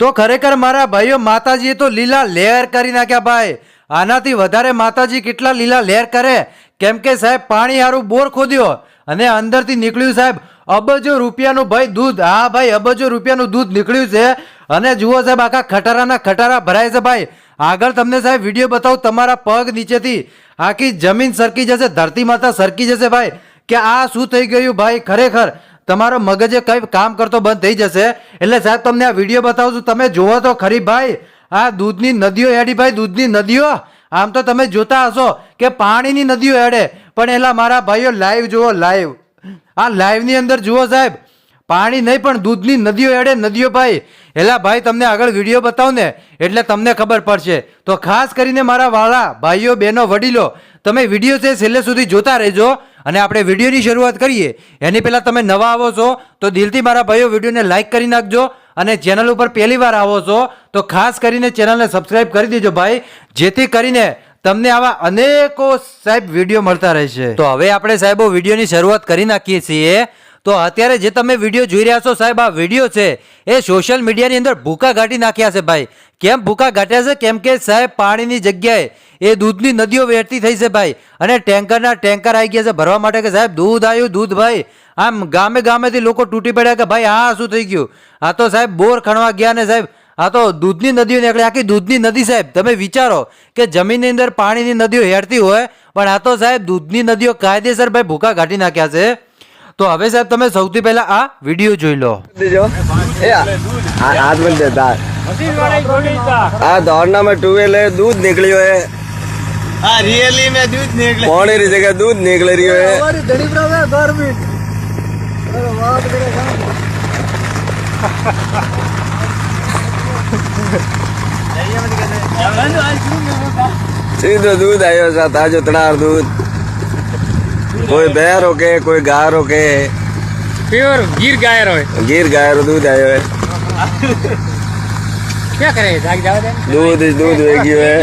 તો ખરેખર મારા ભાઈઓ, માતાજીએ તો લીલા લેર કરી નાખ્યા ભાઈ. આનાથી વધારે માતાજી કેટલા લીલા લેર કરે? કેમ કે સાહેબ, પાણી હારું બોર ખોદ્યો અને અંદરથી નીકળ્યું સાહેબ, અબજો રૂપિયાનું ભાઈ દૂધ. હા ભાઈ, અબજો રૂપિયાનું દૂધ નીકળ્યું છે અને જુઓ સાહેબ, આખા ખટારાના ખટારા ભરાય છે ભાઈ. આગળ તમને સાહેબ વીડિયો બતાવું તમારા પગ નીચેથી. આખી જમીન સરકી જશે, ધરતી માતા સરકી જશે ભાઈ. કે આ શું થઈ ગયું ભાઈ? ખરેખર તમારો મગજે કઈ કામ કરતો બંધ થઈ જશે. એટલે સાહેબ, તમને આ વીડિયો બતાવું છું. તમે જુઓ તો ખરી ભાઈ, આ દૂધની નદીઓ એડી ભાઈ, દૂધની નદીઓ. આમ તો તમે જોતા હશો કે પાણીની નદીઓ એડે. પણ એલા મારા ભાઈઓ લાઈવ જુઓ લાઈવ આ લાઈવની અંદર જુઓ સાહેબ, પાણી નહીં, પણ દૂધની નદીઓ એડે નદીઓ ભાઈ. એલા ભાઈ, તમને આગળ વીડિયો બતાવું ને, એટલે તમને ખબર પડશે. તો ખાસ કરીને મારા વાળા ભાઈઓ, બહેનો, વડીલો, તમે વીડિયો છે, છેલ્લે સુધી જોતા રહેજો. અને આપણે વિડીયોની શરૂઆત કરીએ. એની પહેલાં તમે નવા આવો છો, તો દિલથી મારા ભાઈઓ વિડીયોને લાઈક કરી નાખજો અને ચેનલ ઉપર પહેલી વાર આવો છો, તો ખાસ કરીને ચેનલને સબસ્ક્રાઈબ કરી દેજો ભાઈ, જેથી કરીને તમને આવા અનેકો સાહેબ વીડિયો મળતા રહેશે. તો હવે આપણે સાહેબો વિડીયોની શરૂઆત કરી નાખીએ છીએ. તો અત્યારે જે તમે વીડિયો જોઈ રહ્યા છો સાહેબ, આ વીડિયો છે, એ સોશિયલ મીડિયાની અંદર ભૂકા ગાટી નાખ્યા છે ભાઈ. કેમ ભૂકા ઘાટ્યા છે? કેમ કે સાહેબ, પાણીની જગ્યાએ એ દૂધની નદીઓ વહેતી થઈ છે ભાઈ. અને ટેન્કરના ટેન્કર આવી ગયા છે ભરવા માટે કે સાહેબ, દૂધ આવ્યું દૂધ ભાઈ. આમ ગામે ગામેથી લોકો તૂટી પડ્યા કે ભાઈ, આ શું થઈ ગયું? આ તો સાહેબ બોર ખણવા ગયા ને સાહેબ, આ તો દૂધની નદીઓ નીકળે. આખી દૂધની નદી સાહેબ, તમે વિચારો કે જમીનની અંદર પાણીની નદીઓ હેડતી હોય, પણ આ તો સાહેબ દૂધની નદીઓ કાયદેસર ભાઈ ભૂકા ઘાટી નાખ્યા છે. तो हम साहब ते सौ पहला आ वीडियो जो लो हाथ में देता दौड़ना में टूवे दूध निकली हुए रियली में दूध निकले पौड़ी दूध निकल रही है दूध आयो सात आज दूध કોઈ બે રોકે કોઈ ગા રોકે પ્યોર ગીર ગાયર હોય. ગીર ગાયર દૂધ આવ્યો ક્યાં કરે? દૂધ દૂધ વેગ્યું હે.